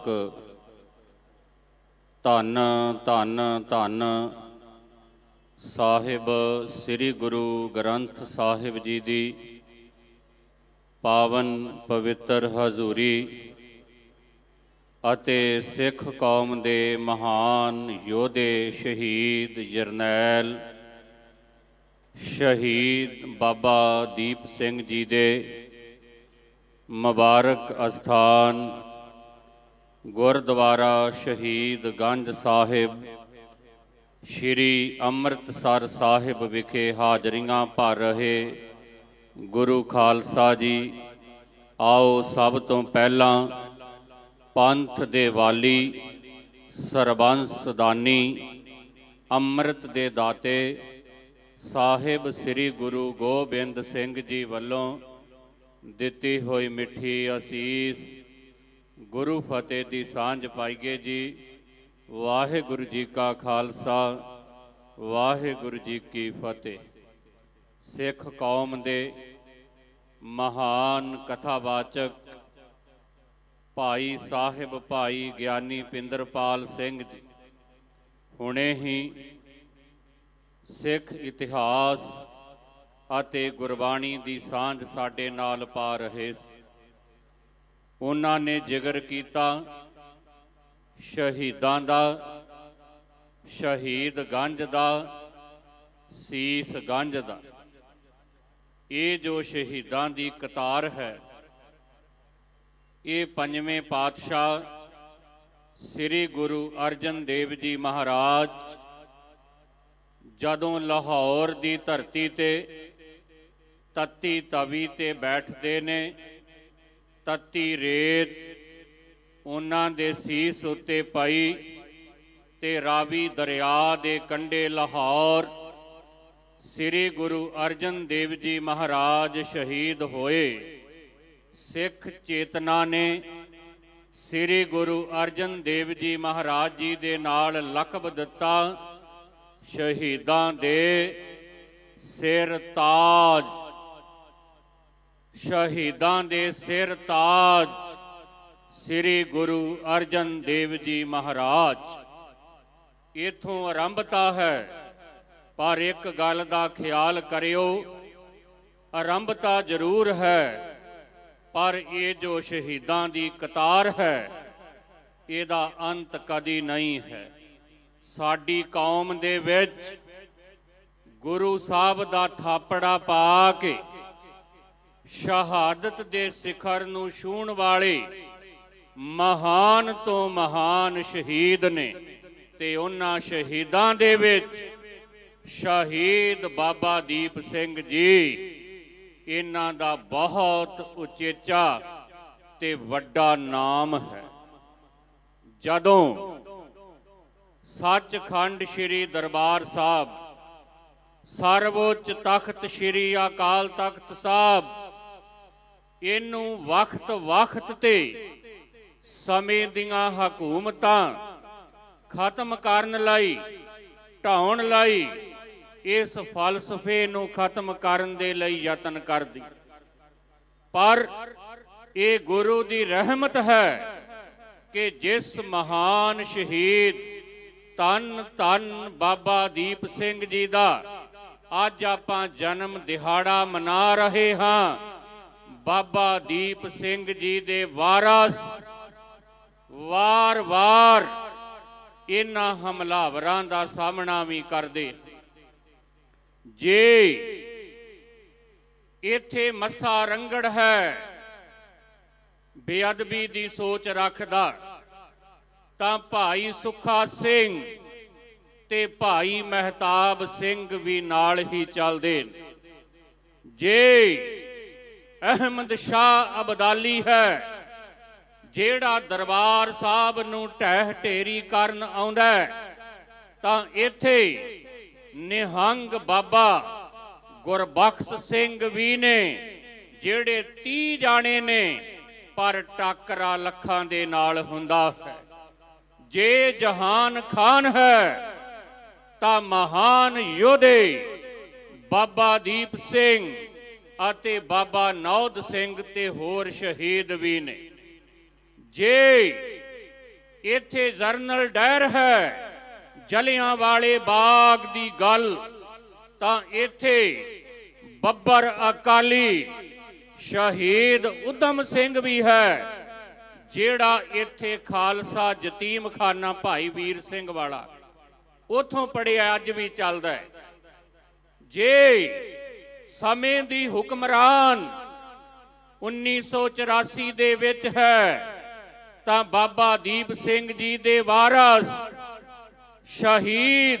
ਮਾਲਕ ਧੰਨ ਧੰਨ ਧੰਨ ਸਾਹਿਬ ਸ੍ਰੀ ਗੁਰੂ ਗ੍ਰੰਥ ਸਾਹਿਬ ਜੀ ਦੀ ਪਾਵਨ ਪਵਿੱਤਰ ਹਜ਼ੂਰੀ ਅਤੇ ਸਿੱਖ ਕੌਮ ਦੇ ਮਹਾਨ ਯੋਧੇ ਸ਼ਹੀਦ ਜਰਨੈਲ ਸ਼ਹੀਦ ਬਾਬਾ ਦੀਪ ਸਿੰਘ ਜੀ ਦੇ ਮੁਬਾਰਕ ਅਸਥਾਨ ਗੁਰਦੁਆਰਾ ਸ਼ਹੀਦ ਗੰਜ ਸਾਹਿਬ, ਸ਼੍ਰੀ ਅੰਮ੍ਰਿਤਸਰ ਸਾਹਿਬ ਵਿਖੇ ਹਾਜ਼ਰੀਆਂ ਭਰ ਰਹੇ ਗੁਰੂ ਖਾਲਸਾ ਜੀ। ਆਓ ਸਭ ਤੋਂ ਪਹਿਲਾਂ ਪੰਥ ਦੇ ਵਾਲੀ ਸਰਬੰਸ ਦਾਨੀ ਅੰਮ੍ਰਿਤ ਦੇ ਦਾਤੇ ਸਾਹਿਬ ਸ੍ਰੀ ਗੁਰੂ ਗੋਬਿੰਦ ਸਿੰਘ ਜੀ ਵੱਲੋਂ ਦਿੱਤੀ ਹੋਈ ਮਿੱਠੀ ਅਸੀਸ ਗੁਰੂ ਫਤਿਹ ਦੀ ਸਾਂਝ ਪਾਈਏ ਜੀ। ਵਾਹਿਗੁਰੂ ਜੀ ਕਾ ਖਾਲਸਾ, ਵਾਹਿਗੁਰੂ ਜੀ ਕੀ ਫਤਿਹ। ਸਿੱਖ ਕੌਮ ਦੇ ਮਹਾਨ ਕਥਾਵਾਚਕ ਭਾਈ ਸਾਹਿਬ ਭਾਈ ਗਿਆਨੀ ਪਿੰਦਰਪਾਲ ਸਿੰਘ ਜੀ, ਹੁਣੇ ਹੀ ਸਿੱਖ ਇਤਿਹਾਸ ਅਤੇ ਗੁਰਬਾਣੀ ਦੀ ਸਾਂਝ ਸਾਡੇ ਨਾਲ ਪਾ ਰਹੇ ਸੀ। ਉਹਨਾਂ ਨੇ ਜ਼ਿਕਰ ਕੀਤਾ ਸ਼ਹੀਦਾਂ ਦਾ, ਸ਼ਹੀਦ ਗੰਜ ਦਾ, ਸੀਸ ਗੰਜ ਦਾ। ਇਹ ਜੋ ਸ਼ਹੀਦਾਂ ਦੀ ਕਤਾਰ ਹੈ, ਇਹ ਪੰਜਵੇਂ ਪਾਤਸ਼ਾਹ ਸ੍ਰੀ ਗੁਰੂ ਅਰਜਨ ਦੇਵ ਜੀ ਮਹਾਰਾਜ ਜਦੋਂ ਲਾਹੌਰ ਦੀ ਧਰਤੀ ਤੇ ਤਤੀ ਤਵੀ ਤੇ ਬੈਠਦੇ ਨੇ ਤਤੀ ਰੇਤ ਉਹਨਾਂ ਦੇ ਸੀਸ ਉੱਤੇ ਪਈ ਤੇ ਰਾਵੀ ਦਰਿਆ ਦੇ ਕੰਢੇ ਲਾਹੌਰ ਸ੍ਰੀ ਗੁਰੂ ਅਰਜਨ ਦੇਵ ਜੀ ਮਹਾਰਾਜ ਸ਼ਹੀਦ ਹੋਏ। ਸਿੱਖ ਚੇਤਨਾ ਨੇ ਸ੍ਰੀ ਗੁਰੂ ਅਰਜਨ ਦੇਵ ਜੀ ਮਹਾਰਾਜ ਜੀ ਦੇ ਨਾਲ ਲਕਬ ਦਿੱਤਾ ਸ਼ਹੀਦਾਂ ਦੇ ਸਿਰ ਤਾਜ। ਸ਼ਹੀਦਾਂ ਦੇ ਸਿਰ ਤਾਜ, ਸ੍ਰੀ ਗੁਰੂ ਅਰਜਨ ਦੇਵ ਜੀ ਮਹਾਰਾਜ। ਇਥੋਂ ਆਰੰਭਤਾ ਹੈ, ਪਰ ਇੱਕ ਗੱਲ ਦਾ ਖਿਆਲ ਕਰਿਓ, ਆਰੰਭਤਾ ਜ਼ਰੂਰ ਹੈ, ਪਰ ਇਹ ਜੋ ਸ਼ਹੀਦਾਂ ਦੀ ਕਤਾਰ ਹੈ, ਇਹਦਾ ਅੰਤ ਕਦੀ ਨਹੀਂ ਹੈ। ਸਾਡੀ ਕੌਮ ਦੇ ਵਿੱਚ ਗੁਰੂ ਸਾਹਿਬ ਦਾ ਥਾਪੜਾ ਪਾ ਕੇ ਸ਼ਹਾਦਤ ਦੇ ਸਿਖਰ ਨੂੰ ਛੂਣ ਵਾਲੇ ਮਹਾਨ ਤੋਂ ਮਹਾਨ ਸ਼ਹੀਦ ਨੇ ਤੇ ਉਹਨਾਂ ਸ਼ਹੀਦਾਂ ਦੇ ਵਿੱਚ ਸ਼ਹੀਦ ਬਾਬਾ ਦੀਪ ਸਿੰਘ ਜੀ। ਇਹਨਾਂ ਦਾ ਬਹੁਤ ਉਚੇਚਾ ਤੇ ਵੱਡਾ ਨਾਮ ਹੈ। ਜਦੋਂ ਸੱਚਖੰਡ ਸ੍ਰੀ ਦਰਬਾਰ ਸਾਹਿਬ, ਸਰਵਉੱਚ ਤਖਤ ਸ੍ਰੀ ਅਕਾਲ ਤਖਤ ਸਾਹਿਬ ਇਹਨੂੰ ਵਕਤ ਵਕਤ ਤੇ ਸਮੇਂ ਦੀਆਂ ਹਕੂਮਤਾਂ ਖਤਮ ਕਰਨ ਲਈ, ਢਾਉਣ ਲਈ, ਇਸ ਫਲਸਫੇ ਨੂੰ ਖਤਮ ਕਰਨ ਦੇ ਲਈ ਯਤਨ ਕਰਦੀ। ਪਰ ਇਹ ਗੁਰੂ ਦੀ ਰਹਿਮਤ ਹੈ ਕਿ ਜਿਸ ਮਹਾਨ ਸ਼ਹੀਦ ਤਨ ਤਨ ਬਾਬਾ ਦੀਪ ਸਿੰਘ ਜੀ ਦਾ ਅੱਜ ਆਪਾਂ ਜਨਮ ਦਿਹਾੜਾ ਮਨਾ ਰਹੇ ਹਾਂ ਬਾਬਾ ਦੀਪ ਸਿੰਘ ਜੀ ਦੇ ਵਾਰਸ। ਵਾਰ-ਵਾਰ ਇਹਨਾਂ ਹਮਲਾਵਰਾਂ ਦਾ ਸਾਹਮਣਾ ਵੀ ਕਰਦੇ। ਜੇ ਇੱਥੇ ਮੱਸਾ ਰੰਗੜ ਹੈ, ਬੇਅਦਬੀ ਦੀ ਸੋਚ ਰੱਖਦਾ, ਤਾਂ ਭਾਈ ਸੁਖਾ ਸਿੰਘ ਤੇ ਭਾਈ ਮਹਿਤਾਬ ਸਿੰਘ ਵੀ ਨਾਲ ਹੀ ਚੱਲਦੇ ਜੇ ਅਹਿਮਦ ਸ਼ਾਹ ਅਬਦਾਲੀ ਹੈ। ਜਿਹੜਾ ਦਰਬਾਰ ਸਾਹਿਬ ਨੂੰ ਟਹਿ ਢੇਰੀ ਕਰਨ ਆਉਂਦਾ ਤਾਂ ਇੱਥੇ ਨਿਹੰਗ ਬਾਬਾ ਗੁਰਬਖਸ਼ ਸਿੰਘ ਵੀ ਨੇ, ਜਿਹੜੇ 30 ਜਾਣੇ ਨੇ, ਪਰ ਟੱਕਰਾ ਲੱਖਾਂ ਦੇ ਨਾਲ ਹੁੰਦਾ ਹੈ। ਜੇ ਜਹਾਨ ਖਾਨ ਹੈ, ਤਾਂ ਮਹਾਨ ਯੋਧੇ ਬਾਬਾ ਦੀਪ ਸਿੰਘ ਅਤੇ ਬਾਬਾ ਨੌਦ ਸਿੰਘ ਤੇ ਹੋਰ ਸ਼ਹੀਦ ਵੀ ਨੇ। ਜੇ ਇੱਥੇ ਜਰਨਲ ਡਾਇਰ ਹੈ ਜਲਿਆਂ ਵਾਲੇ ਬਾਗ ਦੀ ਗੱਲ, ਤਾਂ ਇੱਥੇ ਬੱਬਰ ਅਕਾਲੀ ਸ਼ਹੀਦ ਉਦਮ ਸਿੰਘ ਵੀ ਹੈ, ਜਿਹੜਾ ਇੱਥੇ ਖਾਲਸਾ ਯਤੀਮਖਾਨਾ ਭਾਈ ਵੀਰ ਸਿੰਘ ਵਾਲਾ। ਉਥੋਂ ਪੜਿਆ ਅੱਜ ਵੀ ਚੱਲਦਾ ਹੈ। ਜੇ ਸਮੇਂ ਦੀ ਹੁਕਮਰਾਨ 1984 ਦੇ ਵਿੱਚ ਹੈ। ਤਾਂ ਬਾਬਾ ਦੀਪ ਸਿੰਘ ਜੀ ਦੇ ਵਾਰਸ ਸ਼ਹੀਦ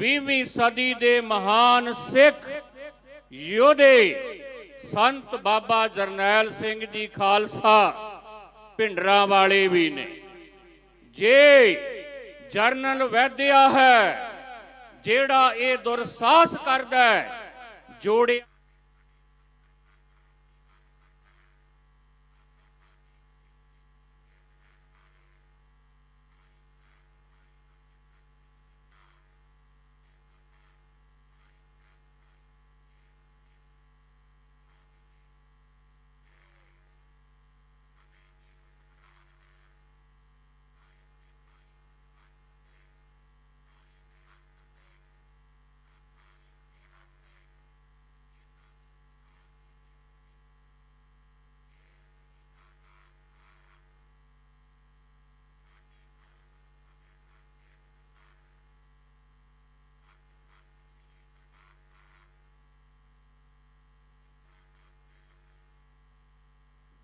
20ਵੀਂ ਸਦੀ ਦੇ ਮਹਾਨ ਸਿੱਖ ਯੋਧੇ ਸੰਤ ਬਾਬਾ ਜਰਨੈਲ ਸਿੰਘ ਜੀ ਖਾਲਸਾ ਭਿੰਡਰਾਂ ਵਾਲੇ ਵੀ ਨੇ। ਜੇ ਜਰਨਲ ਵੈਦਿਆ ਹੈ, ਜਿਹੜਾ ਇਹ ਦੁਰਸਾਹਸ ਕਰਦਾ ਹੈ ਜੋੜੇ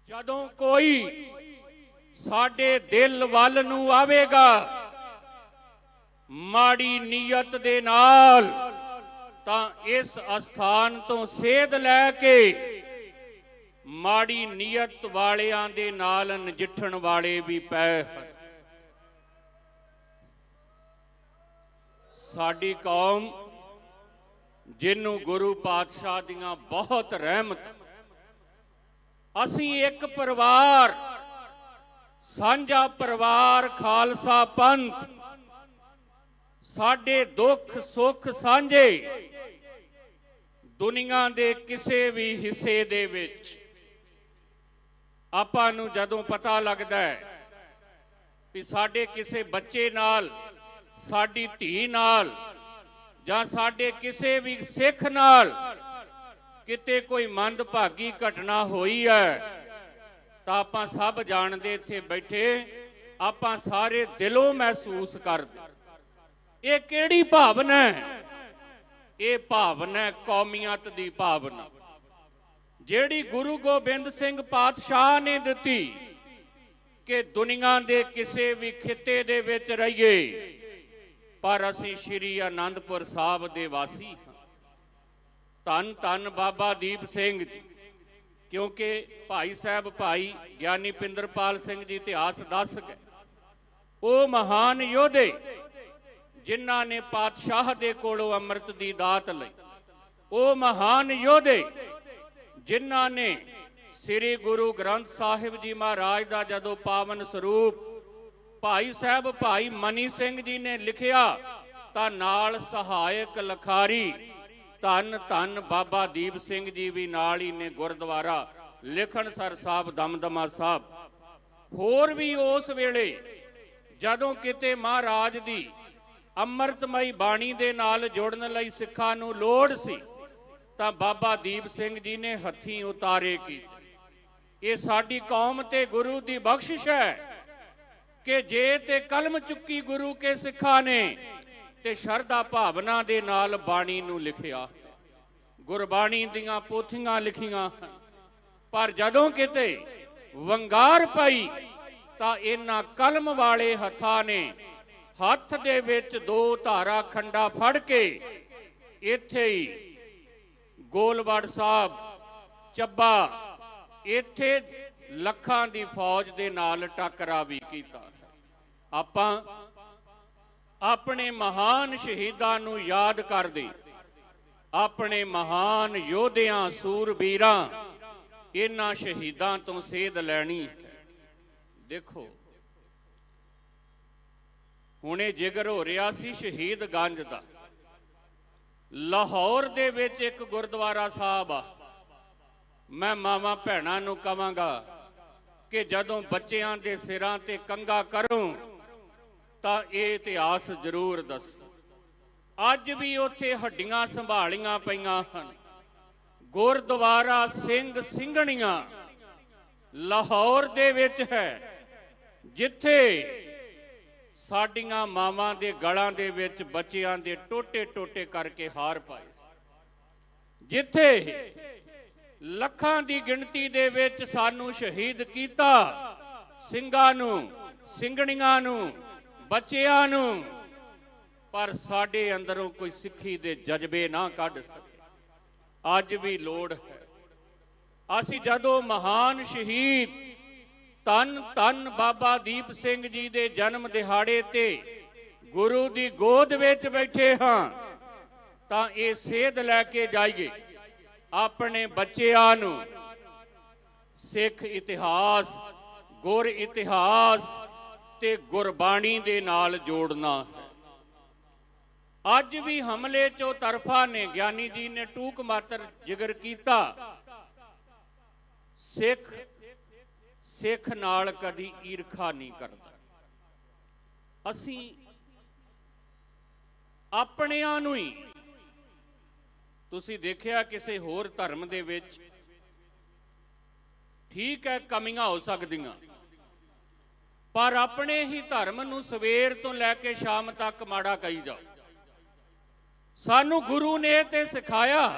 ਜਦੋਂ ਕੋਈ ਸਾਡੇ ਦਿਲ ਵੱਲ ਨੂੰ ਆਵੇਗਾ, ਮਾੜੀ ਨੀਅਤ ਦੇ ਨਾਲ ਤਾਂ ਇਸ ਅਸਥਾਨ ਤੋਂ ਸੇਧ ਲੈ ਕੇ ਮਾੜੀ ਨੀਅਤ ਵਾਲਿਆਂ ਦੇ ਨਾਲ ਨਜਿੱਠਣ ਵਾਲੇ ਵੀ ਪਏ ਹਨ। ਸਾਡੀ ਕੌਮ, ਜਿਹਨੂੰ ਗੁਰੂ ਪਾਤਸ਼ਾਹ ਦੀਆਂ ਬਹੁਤ ਰਹਿਮਤ ਅਸੀਂ ਇੱਕ ਪਰਿਵਾਰ, ਸਾਂਝਾ ਪਰਿਵਾਰ ਖਾਲਸਾ ਪੰਥ। ਸਾਡੇ ਦੁੱਖ ਸੁੱਖ ਸਾਂਝੇ ਦੁਨੀਆ ਦੇ ਕਿਸੇ ਵੀ ਹਿੱਸੇ ਦੇ ਵਿੱਚ। ਆਪਾਂ ਨੂੰ ਜਦੋਂ ਪਤਾ ਲੱਗਦਾ ਹੈ ਵੀ ਸਾਡੇ ਕਿਸੇ ਬੱਚੇ ਨਾਲ, ਸਾਡੀ ਧੀ ਨਾਲ ਜਾਂ ਸਾਡੇ ਕਿਸੇ ਵੀ ਸਿੱਖ ਨਾਲ ਕਿਤੇ ਕੋਈ ਮੰਦਭਾਗੀ ਘਟਨਾ ਹੋਈ ਹੈ, ਤਾਂ ਆਪਾਂ ਸਭ ਜਾਣਦੇ ਇੱਥੇ ਬੈਠੇ, ਆਪਾਂ ਸਾਰੇ ਦਿਲੋਂ ਮਹਿਸੂਸ ਕਰਦੇ। ਇਹ ਕਿਹੜੀ ਭਾਵਨਾ ਹੈ? ਇਹ ਭਾਵਨਾ ਕੌਮੀਅਤ ਦੀ ਭਾਵਨਾ। ਜਿਹੜੀ ਗੁਰੂ ਗੋਬਿੰਦ ਸਿੰਘ ਪਾਤਸ਼ਾਹ ਨੇ ਦਿੱਤੀ ਕਿ ਦੁਨੀਆ ਦੇ ਕਿਸੇ ਵੀ ਖਿੱਤੇ ਦੇ ਵਿੱਚ ਰਹੀਏ, ਪਰ ਅਸੀਂ ਸ਼੍ਰੀ ਆਨੰਦਪੁਰ ਸਾਹਿਬ ਦੇ ਵਾਸੀ ਧੰਨ ਧੰਨ ਬਾਬਾ ਦੀਪ ਸਿੰਘ ਜੀ, ਕਿਉਂਕਿ ਭਾਈ ਸਾਹਿਬ ਭਾਈ ਗਿਆਨੀ ਪਿੰਦਰਪਾਲ ਸਿੰਘ ਜੀ ਇਤਿਹਾਸ ਦੱਸ ਗਏ। ਉਹ ਮਹਾਨ ਯੋਧੇ ਜਿਨ੍ਹਾਂ ਨੇ ਪਾਤਸ਼ਾਹ ਦੇ ਕੋਲੋਂ ਅੰਮ੍ਰਿਤ ਦੀ ਦਾਤ ਲਈ। ਉਹ ਮਹਾਨ ਯੋਧੇ ਜਿਨ੍ਹਾਂ ਨੇ ਸ੍ਰੀ ਗੁਰੂ ਗ੍ਰੰਥ ਸਾਹਿਬ ਜੀ ਮਹਾਰਾਜ ਦਾ ਜਦੋਂ ਪਾਵਨ ਸਰੂਪ ਭਾਈ ਸਾਹਿਬ ਭਾਈ ਮਨੀ ਸਿੰਘ ਜੀ ਨੇ ਲਿਖਿਆ, ਤਾਂ ਨਾਲ ਸਹਾਇਕ ਲਖਾਰੀ ਧੰਨ ਧੰਨ ਬਾਬਾ ਦੀਪ ਸਿੰਘ ਜੀ ਵੀ ਨਾਲ ਹੀ ਨੇ ਗੁਰਦੁਆਰਾ ਲਿਖਣਸਰ ਸਾਹਿਬ ਦਮਦਮਾ ਸਾਹਿਬ। ਹੋਰ ਵੀ ਉਸ ਵੇਲੇ ਜਦੋਂ ਕਿਤੇ ਮਹਾਰਾਜ ਦੀ ਅੰਮ੍ਰਿਤਮਈ ਬਾਣੀ ਦੇ ਨਾਲ ਜੁੜਨ ਲਈ ਸਿੱਖਾਂ ਨੂੰ ਲੋੜ ਸੀ, ਤਾਂ ਬਾਬਾ ਦੀਪ ਸਿੰਘ ਜੀ ਨੇ ਹੱਥੀਂ ਉਤਾਰੇ ਕੀਤੇ। ਇਹ ਸਾਡੀ ਕੌਮ ਤੇ ਗੁਰੂ ਦੀ ਬਖਸ਼ਿਸ਼ ਹੈ ਕਿ ਜੇ ਤੇ ਕਲਮ ਚੁੱਕੀ ਗੁਰੂ ਕੇ ਸਿੱਖਾਂ ਨੇ ਤੇ ਸ਼ਰਧਾ ਭਾਵਨਾ ਦੇ ਨਾਲ ਬਾਣੀ ਨੂੰ ਲਿਖਿਆ। ਗੁਰਬਾਣੀ ਦੀਆਂ ਪੋਥੀਆਂ ਲਿਖੀਆਂ ਪਰ ਜਦੋਂ ਕਿਤੇ ਵੰਗਾਰ ਪਈ, ਤਾਂ ਇਹਨਾਂ ਕਲਮ ਵਾਲੇ ਹੱਥਾਂ ਨੇ ਹੱਥ ਦੇ ਵਿੱਚ ਦੋ ਧਾਰਾ ਖੰਡਾ ਫੜ ਕੇ ਇੱਥੇ ਹੀ ਗੋਲਵੜ ਸਾਹਿਬ, ਚੱਬਾ, ਇੱਥੇ ਲੱਖਾਂ ਦੀ ਫੌਜ ਦੇ ਨਾਲ ਟੱਕਰਾ ਵੀ ਕੀਤਾ। ਆਪਾਂ ਆਪਣੇ ਮਹਾਨ ਸ਼ਹੀਦਾਂ ਨੂੰ ਯਾਦ ਕਰਦੇ। ਆਪਣੇ ਮਹਾਨ ਯੋਧਿਆਂ, ਸੂਰਬੀਰਾਂ, ਇਹਨਾਂ ਸ਼ਹੀਦਾਂ ਤੋਂ ਸੇਧ ਲੈਣੀ ਹੈ। ਦੇਖੋ, ਹੁਣੇ ਜਿਗਰ ਹੋ ਰਿਹਾ ਸੀ ਸ਼ਹੀਦ ਗੰਜ ਦਾ। ਲਾਹੌਰ ਦੇ ਵਿੱਚ ਇੱਕ ਗੁਰਦੁਆਰਾ ਸਾਹਿਬ ਆ। ਮੈਂ ਮਾਵਾ ਭੈਣਾਂ ਨੂੰ ਕਵਾਂਗਾ ਕਿ ਜਦੋਂ ਬੱਚਿਆਂ ਦੇ ਸਿਰਾਂ ਤੇ ਕੰਗਾ ਕਰੂੰ ਤਾਂ ਇਹ ਇਤਿਹਾਸ ਜ਼ਰੂਰ ਦੱਸ। ਅੱਜ ਵੀ ਉੱਥੇ ਹੱਡੀਆਂ ਸੰਭਾਲੀਆਂ ਪਈਆਂ ਹਨ। ਗੁਰਦੁਆਰਾ ਸਿੰਘ ਸਿੰਘਣੀਆਂ ਲਾਹੌਰ ਦੇ ਵਿੱਚ ਹੈ, ਜਿੱਥੇ ਸਾਡੀਆਂ ਮਾਵਾਂ ਦੇ ਗਲਾਂ ਦੇ ਵਿੱਚ ਬੱਚਿਆਂ ਦੇ ਟੋਟੇ ਟੋਟੇ ਕਰਕੇ ਹਾਰ ਪਾਏ ਜਿੱਥੇ ਲੱਖਾਂ ਦੀ ਗਿਣਤੀ ਦੇ ਵਿੱਚ ਸਾਨੂੰ ਸ਼ਹੀਦ ਕੀਤਾ ਸਿੰਘਾਂ ਨੂੰ, ਸਿੰਘਣੀਆਂ ਨੂੰ ਬੱਚਿਆਂ ਨੂੰ, ਪਰ ਸਾਡੇ ਅੰਦਰੋਂ ਕੋਈ ਸਿੱਖੀ ਦੇ ਜਜ਼ਬੇ ਨਾ ਕੱਢ ਸਕੇ। ਅੱਜ ਵੀ ਲੋੜ ਹੈ। ਅਸੀਂ ਜਦੋਂ ਮਹਾਨ ਸ਼ਹੀਦ ਤਨ ਤਨ ਬਾਬਾ ਦੀਪ ਸਿੰਘ ਜੀ ਦੇ ਜਨਮ ਦਿਹਾੜੇ ਤੇ ਗੁਰੂ ਦੀ ਗੋਦ ਵਿੱਚ ਬੈਠੇ ਹਾਂ, ਤਾਂ ਇਹ ਸੇਧ ਲੈ ਕੇ ਜਾਈਏ। ਆਪਣੇ ਬੱਚਿਆਂ ਨੂੰ ਸਿੱਖ ਇਤਿਹਾਸ, ਗੁਰ ਇਤਿਹਾਸ ਤੇ ਗੁਰਬਾਣੀ ਦੇ ਨਾਲ ਜੋੜਨਾ ਹੈ। ਅੱਜ ਵੀ ਹਮਲੇ ਚੋਂ ਤਰਫਾ ਨੇ ਗਿਆਨੀ ਜੀ ਨੇ ਟੂਕ ਮਾਤਰ ਜ਼ਿਕਰ ਕੀਤਾ। ਸਿੱਖ ਸਿੱਖ ਨਾਲ ਕਦੀ ਈਰਖਾ ਨਹੀਂ ਕਰਦਾ। ਅਸੀਂ ਆਪਣਿਆਂ ਨੂੰ ਹੀ, ਤੁਸੀਂ ਦੇਖਿਆ ਕਿਸੇ ਹੋਰ ਧਰਮ ਦੇ ਵਿੱਚ ਠੀਕ ਹੈ, ਕਮੀਆਂ ਹੋ ਸਕਦੀਆਂ। ਪਰ ਆਪਣੇ ਹੀ ਧਰਮ ਨੂੰ ਸਵੇਰ ਤੋਂ ਲੈ ਕੇ ਸ਼ਾਮ ਤੱਕ ਮਾੜਾ ਕਹੀ ਜਾਓ। ਸਾਨੂੰ ਗੁਰੂ ਨੇ ਤੇ ਸਿਖਾਇਆ,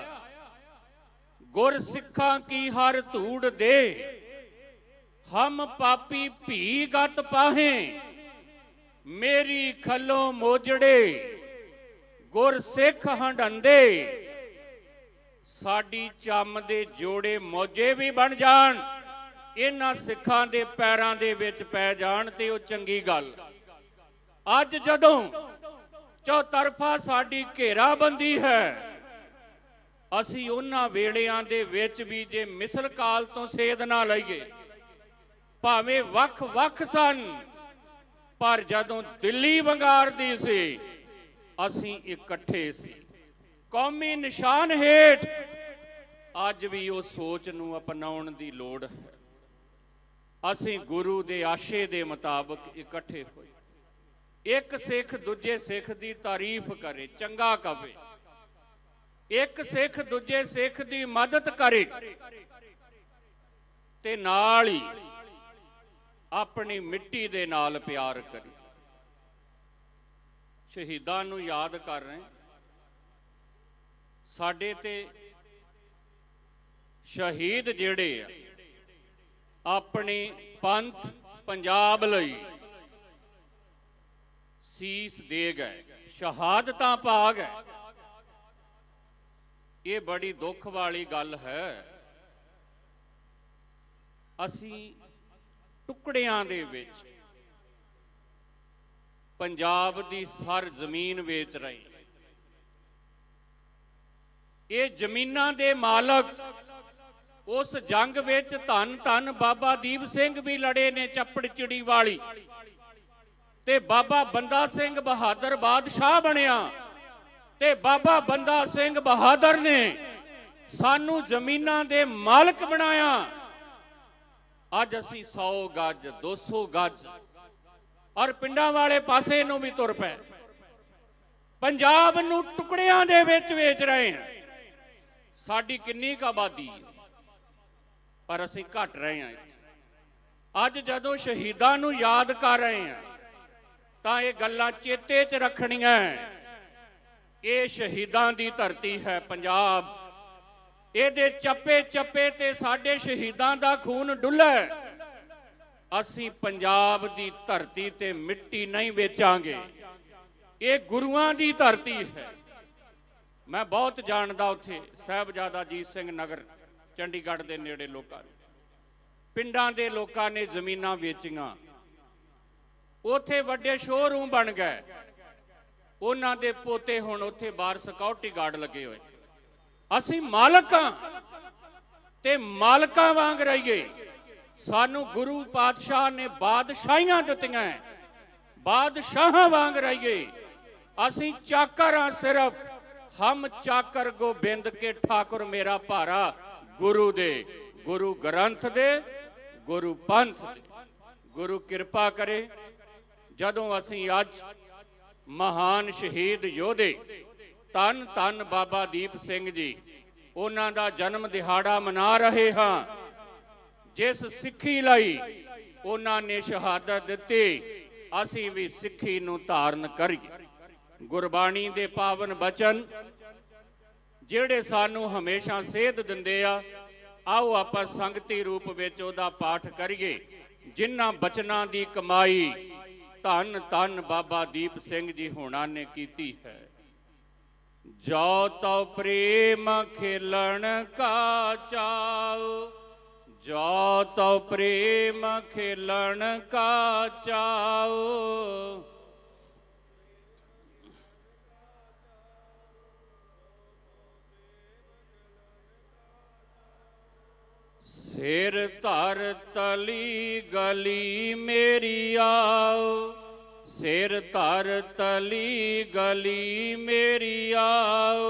ਗੁਰ ਸਿੱਖਾਂ ਕੀ ਹਰ ਧੂੜ ਦੇ, ਹਮ ਪਾਪੀ ਭੀ ਗਤ ਪਾਹੇ, ਮੇਰੀ ਖੱਲੋਂ ਮੋਜੜੇ, ਗੁਰ ਸਿੱਖ ਹੰਡੰਦੇ ਸਾਡੀ ਚੰਮ ਦੇ ਜੋੜੇ ਮੋਜੇ ਵੀ ਬਣ ਜਾਣ। ਇਹਨਾਂ ਸਿੱਖਾਂ ਦੇ ਪੈਰਾਂ ਦੇ ਵਿੱਚ ਪੈ ਜਾਣ ਤੇ ਉਹ ਚੰਗੀ ਗੱਲ। ਅੱਜ ਜਦੋਂ ਚੌਤਰਫਾ ਸਾਡੀ ਘੇਰਾਬੰਦੀ ਹੈ, ਅਸੀਂ ਉਹਨਾਂ ਵੇੜਿਆਂ ਦੇ ਵਿੱਚ ਵੀ ਜੇ ਮਿਸਲ ਕਾਲ ਤੋਂ ਸੇਧ ਨਾ ਲਈਏ, ਭਾਵੇਂ ਵੱਖ-ਵੱਖ ਸਨ, ਪਰ ਜਦੋਂ ਦਿੱਲੀ ਵੰਗਾਰਦੀ ਸੀ, ਅਸੀਂ ਇਕੱਠੇ ਸੀ। ਕੌਮੀ ਨਿਸ਼ਾਨ ਹੇਠ ਅੱਜ ਵੀ ਉਹ ਸੋਚ ਨੂੰ ਅਪਣਾਉਣ ਦੀ ਲੋੜ ਹੈ। ਅਸੀਂ ਗੁਰੂ ਦੇ ਆਸ਼ੇ ਦੇ ਮੁਤਾਬਕ ਇਕੱਠੇ ਹੋਏ। ਇੱਕ ਸਿੱਖ ਦੂਜੇ ਸਿੱਖ ਦੀ ਤਾਰੀਫ ਕਰੇ, ਚੰਗਾ ਕਵੇ। ਇੱਕ ਸਿੱਖ ਦੂਜੇ ਸਿੱਖ ਦੀ ਮਦਦ ਕਰੇ। ਤੇ ਨਾਲ ਹੀ ਆਪਣੀ ਮਿੱਟੀ ਦੇ ਨਾਲ ਪਿਆਰ ਕਰੇ। ਸ਼ਹੀਦਾਂ ਨੂੰ ਯਾਦ ਕਰ ਰਹੇ ਸਾਡੇ ਤੇ ਸ਼ਹੀਦ ਜਿਹੜੇ ਆ ਆਪਣੇ ਪੰਥ ਪੰਜਾਬ ਲਈ ਸੀਸ ਦੇ ਗਏ। ਸ਼ਹਾਦਤਾਂ ਪਾ ਗਏ। ਇਹ ਬੜੀ ਦੁੱਖ ਵਾਲੀ ਗੱਲ ਹੈ। ਅਸੀਂ ਟੁਕੜਿਆਂ ਦੇ ਵਿੱਚ ਪੰਜਾਬ ਦੀ ਸਰ ਜ਼ਮੀਨ ਵੇਚ ਰਹੇ ਇਹ ਜ਼ਮੀਨਾਂ ਦੇ ਮਾਲਕ ਉਸ ਜੰਗ ਵਿੱਚ ਧੰਨ ਧੰਨ ਬਾਬਾ ਦੀਪ ਸਿੰਘ ਵੀ ਲੜੇ ਨੇ ਚੱਪੜ ਚਿੜੀ ਵਾਲੀ। ਤੇ ਬਾਬਾ ਬੰਦਾ ਸਿੰਘ ਬਹਾਦਰ ਬਾਦਸ਼ਾਹ ਬਣਿਆ। ਤੇ ਬਾਬਾ ਬੰਦਾ ਸਿੰਘ ਬਹਾਦਰ ਨੇ ਸਾਨੂੰ ਜ਼ਮੀਨਾਂ ਦੇ ਮਾਲਕ ਬਣਾਇਆ। ਅੱਜ ਅਸੀਂ 100 ਗੱਜ 200 ਗੱਜ ਔਰ ਪਿੰਡਾਂ ਵਾਲੇ ਪਾਸੇ ਨੂੰ ਵੀ ਤੁਰ ਪਏ। ਪੰਜਾਬ ਨੂੰ ਟੁਕੜਿਆਂ ਦੇ ਵਿੱਚ ਵੇਚ ਰਹੇ ਹਾਂ ਸਾਡੀ ਕਿੰਨੀ ਕੁ ਆਬਾਦੀ ਹੈ? ਪਰ ਅਸੀਂ ਘਟ ਰਹੇ ਹਾਂ ਅੱਜ ਜਦੋਂ ਸ਼ਹੀਦਾਂ ਨੂੰ ਯਾਦ ਕਰ ਰਹੇ ਹਾਂ, ਤਾਂ ਇਹ ਗੱਲਾਂ ਚੇਤੇ 'ਚ ਰੱਖਣੀਆਂ ਇਹ ਸ਼ਹੀਦਾਂ ਦੀ ਧਰਤੀ ਹੈ ਪੰਜਾਬ। ਇਹਦੇ ਚੱਪੇ ਚੱਪੇ ਤੇ ਸਾਡੇ ਸ਼ਹੀਦਾਂ ਦਾ ਖੂਨ ਡੁੱਲਾ ਅਸੀਂ ਪੰਜਾਬ ਦੀ ਧਰਤੀ ਤੇ ਮਿੱਟੀ ਨਹੀਂ ਵੇਚਾਂਗੇ। ਇਹ ਗੁਰੂਆਂ ਦੀ ਧਰਤੀ ਹੈ। ਮੈਂ ਬਹੁਤ ਜਾਣਦਾ ਉੱਥੇ, ਸਾਹਿਬਜ਼ਾਦਾ ਜੀਤ ਸਿੰਘ ਨਗਰ। ਚੰਡੀਗੜ੍ਹ ਦੇ ਨੇੜੇ ਲੋਕਾਂ ਨੂੰ। ਪਿੰਡਾਂ ਦੇ ਲੋਕਾਂ ਨੇ ਜ਼ਮੀਨਾਂ ਵੇਚੀਆਂ। ਉੱਥੇ ਵੱਡੇ ਸ਼ੋਰੂਮ ਬਣ ਗਏ। ਉਹਨਾਂ ਦੇ ਪੋਤੇ ਹੁਣ ਉੱਥੇ ਬਾਹਰ ਸਿਕਿਉਰਿਟੀ ਗਾਰਡ ਲੱਗੇ ਹੋਏ। ਅਸੀਂ ਮਾਲਕਾਂ ਤੇ ਮਾਲਕਾਂ ਵਾਂਗ ਰਹੀਏ। ਸਾਨੂੰ ਗੁਰੂ ਪਾਤਸ਼ਾਹ ਨੇ ਬਾਦਸ਼ਾਹੀਆਂ ਦਿੱਤੀਆਂ ਹੈ। ਬਾਦਸ਼ਾਹਾਂ ਵਾਂਗ ਰਹੀਏ। ਅਸੀਂ ਚਾਕਰ ਹਾਂ ਸਿਰਫ। ਹਮ ਚਾਕਰ ਗੋਬਿੰਦ ਕੇ ਠਾਕੁਰ ਮੇਰਾ ਭਾਰਾ। ਗੁਰੂ ਦੇ, ਗੁਰੂ ਗ੍ਰੰਥ ਦੇ, ਗੁਰੂ ਪੰਥ ਤੇ ਗੁਰੂ ਕਿਰਪਾ ਕਰੇ, ਜਦੋਂ ਅਸੀਂ ਅੱਜ ਮਹਾਨ ਸ਼ਹੀਦ ਯੋਧੇ ਤਨ ਤਨ ਬਾਬਾ ਦੀਪ ਸਿੰਘ ਜੀ ਉਹਨਾਂ ਦਾ ਜਨਮ ਦਿਹਾੜਾ ਮਨਾ ਰਹੇ ਹਾਂ, ਜਿਸ ਸਿੱਖੀ ਲਈ ਉਹਨਾਂ ਨੇ ਸ਼ਹਾਦਤ ਦਿੱਤੀ, ਅਸੀਂ ਵੀ ਸਿੱਖੀ ਨੂੰ ਧਾਰਨ ਕਰੀਏ। ਗੁਰਬਾਣੀ ਦੇ ਪਾਵਨ ਬਚਨ ਜਿਹੜੇ ਸਾਨੂੰ ਹਮੇਸ਼ਾ ਸੇਧ ਦਿੰਦੇ ਆ, ਆਓ ਆਪਾਂ ਸੰਗਤੀ ਰੂਪ ਵਿੱਚ ਉਹਦਾ ਪਾਠ ਕਰੀਏ। ਜਿਨ੍ਹਾਂ ਬਚਨਾਂ ਦੀ ਕਮਾਈ ਧੰਨ ਧੰਨ ਬਾਬਾ ਦੀਪ ਸਿੰਘ ਜੀ ਹੋਣਾ ਨੇ ਕੀਤੀ ਹੈ। ਜੋ ਤਉ ਪ੍ਰੇਮ ਖੇਲਣ ਕਾ ਚਾਉ ਜੋ ਤਉ ਪ੍ਰੇਮ ਖੇਲਣ ਕਾ ਚਾਉ ਸਿਰ ਧਰ ਤਲੀ ਗਲੀ ਮੇਰੀ ਆਓ। ਸਿਰ ਧਰ ਤਲੀ ਗਲੀ ਮੇਰੀ ਆਓ।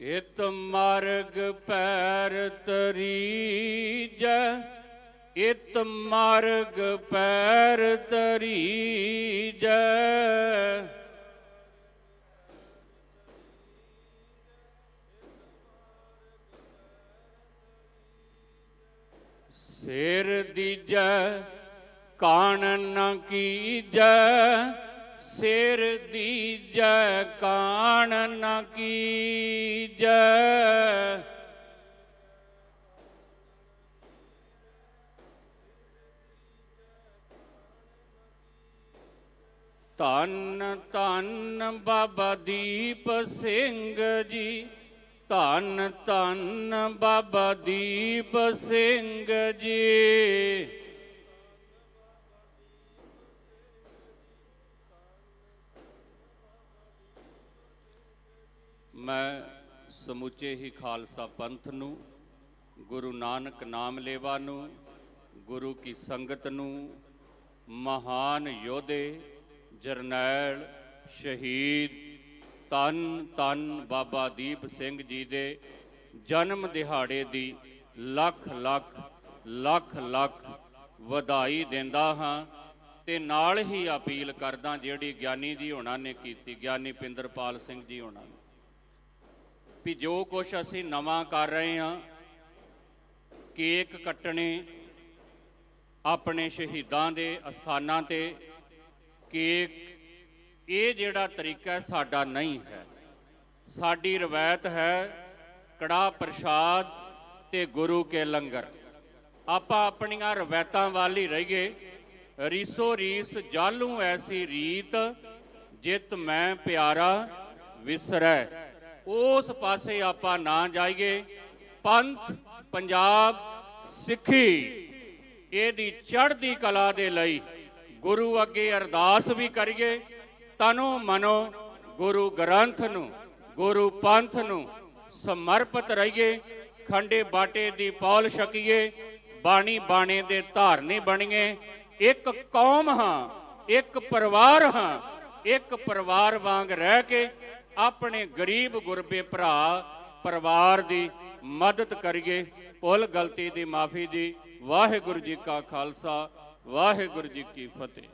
ਇਤ ਮਾਰਗ ਪੈਰ ਤਰੀਜੈ। ਇਤ ਮਾਰਗ ਪੈਰ ਤਰੀਜੈ ਸਿਰ ਦੀਜੈ ਕਾਣ ਨ ਕੀਜੈ। ਸਿਰ ਦੀਜੈ ਕਾਣ ਨ ਕੀਜੈ। ਧੰਨ ਧੰਨ ਬਾਬਾ ਦੀਪ ਸਿੰਘ ਜੀ। ਧੰਨ ਧੰਨ ਬਾਬਾ ਦੀਪ ਸਿੰਘ ਜੀ। ਮੈਂ ਸਮੁੱਚੇ ਹੀ ਖਾਲਸਾ ਪੰਥ ਨੂੰ, ਗੁਰੂ ਨਾਨਕ ਨਾਮ ਲੇਵਾ ਨੂੰ, ਗੁਰੂ ਕੀ ਸੰਗਤ ਨੂੰ, ਮਹਾਨ ਯੋਧੇ ਜਰਨੈਲ ਸ਼ਹੀਦ ਤਨ ਤਨ ਬਾਬਾ ਦੀਪ ਸਿੰਘ ਜੀ ਦੇ ਜਨਮ ਦਿਹਾੜੇ ਦੀ ਲੱਖ ਲੱਖ ਲੱਖ ਲੱਖ ਵਧਾਈ ਦਿੰਦਾ ਹਾਂ ਤੇ ਨਾਲ ਹੀ ਅਪੀਲ ਕਰਦਾ ਜਿਹੜੀ ਗਿਆਨੀ ਜੀ ਹੋਣਾ ਨੇ ਕੀਤੀ, ਗਿਆਨੀ ਪਿੰਦਰਪਾਲ ਸਿੰਘ ਜੀ ਹੋਣਾ ਨੇ। ਵੀ ਜੋ ਕੁਝ ਅਸੀਂ ਨਵਾਂ ਕਰ ਰਹੇ ਹਾਂ, ਕੇਕ ਕੱਟਣੇ ਆਪਣੇ ਸ਼ਹੀਦਾਂ ਦੇ ਅਸਥਾਨਾਂ ਤੇ ਕੇਕ ਇਹ ਜਿਹੜਾ ਤਰੀਕਾ ਸਾਡਾ ਨਹੀਂ ਹੈ। ਸਾਡੀ ਰਵਾਇਤ ਹੈ ਕੜਾ ਪ੍ਰਸ਼ਾਦ ਤੇ ਗੁਰੂ ਕੇ ਲੰਗਰ। ਆਪਾਂ ਆਪਣੀਆਂ ਰਵਾਇਤਾਂ ਵੱਲ ਹੀ ਰਹੀਏ। ਰੀਸੋ ਰੀਸ ਜਾਲੂ ਐਸੀ ਰੀਤ ਜਿਤ ਮੈਂ ਪਿਆਰਾ ਵਿਸਰੈ। ਉਸ ਪਾਸੇ ਆਪਾਂ ਨਾ ਜਾਈਏ। ਪੰਥ, ਪੰਜਾਬ, ਸਿੱਖੀ, ਇਹਦੀ ਚੜ੍ਹਦੀ ਕਲਾ ਦੇ ਲਈ ਗੁਰੂ ਅੱਗੇ ਅਰਦਾਸ ਵੀ ਕਰੀਏ, ਤਨੋ ਮਨੋ ਗੁਰੂ ਗ੍ਰੰਥ ਨੂੰ, ਗੁਰੂ ਪੰਥ ਨੂੰ ਸਮਰਪਿਤ ਰਹੀਏ, ਖੰਡੇ ਬਾਟੇ ਦੀ ਪੌਲ ਛਕੀਏ, ਬਾਣੀ ਬਾਣੇ ਦੇ ਧਾਰਨੀ ਬਣੀਏ। ਇੱਕ ਕੌਮ ਹਾਂ, ਇੱਕ ਪਰਿਵਾਰ ਹਾਂ, ਇੱਕ ਪਰਿਵਾਰ ਵਾਂਗ ਰਹਿ ਕੇ ਆਪਣੇ ਗਰੀਬ ਗੁਰਬੇ ਭਰਾ ਪਰਿਵਾਰ ਦੀ ਮਦਦ ਕਰੀਏ। ਭੁੱਲ ਗਲਤੀ ਦੀ ਮਾਫੀ ਦੀ ਵਾਹਿਗੁਰੂ ਜੀ ਕਾ ਖਾਲਸਾ ਵਾਹਿਗੁਰੂ ਜੀ ਕੀ ਫਤਿਹ।